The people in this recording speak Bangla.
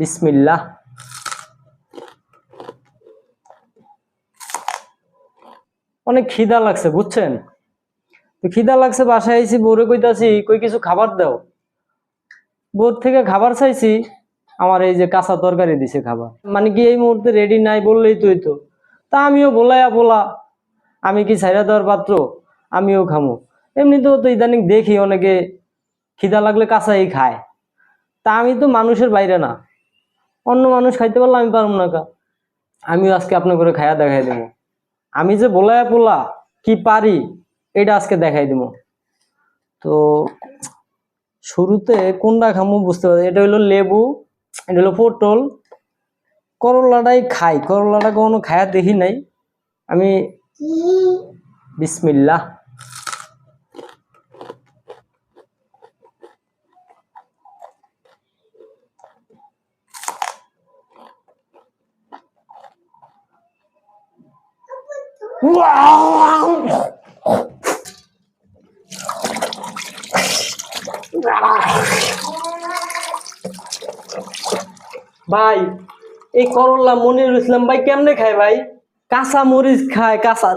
বিসমিল্লাহ। অনেক খিদা লাগছে, বুঝছেন? তো খিদা লাগছে, বাসায় আইছি, বউরে কইতাছি, কই কিছু খাবার দাও? বোর থেকে খাবার চাইছি, আমার এই যে কাঁচা তরকারি দিছে খাবার। মানে কি এই মুহূর্তে রেডি নাই বললেই তুই তো তা আমিও বলাইয়া বলা, আমি কি ছাইরা দেওয়ার পাত্র? আমিও খামো। এমনিতেও তো ইদানিং দেখি অনেকে খিদা লাগলে কাঁচাই খায়। তা আমি তো মানুষের বাইরে না। অন্য মানুষ খাইতে পারলে আমি পারব না কা। আমিও আজকে আপনার করে খায়া দেখাই দেবো আমি যে বলায়া পোলা, কি পারি, এটা আজকে দেখাই দেবো তো শুরুতে কোনটা খামু বুঝতে পারি এটা হলো লেবু, এটা হলো পটল। করলাটাই খাই, করলাটা কখনো খায়া দেখি নাই। আমি বিসমিল্লাহ। ভাই এই করল্লা মনিরুল ইসলাম ভাই কেমনে খায় ভাই? কাঁচা মরিচ খায় কাঁচা।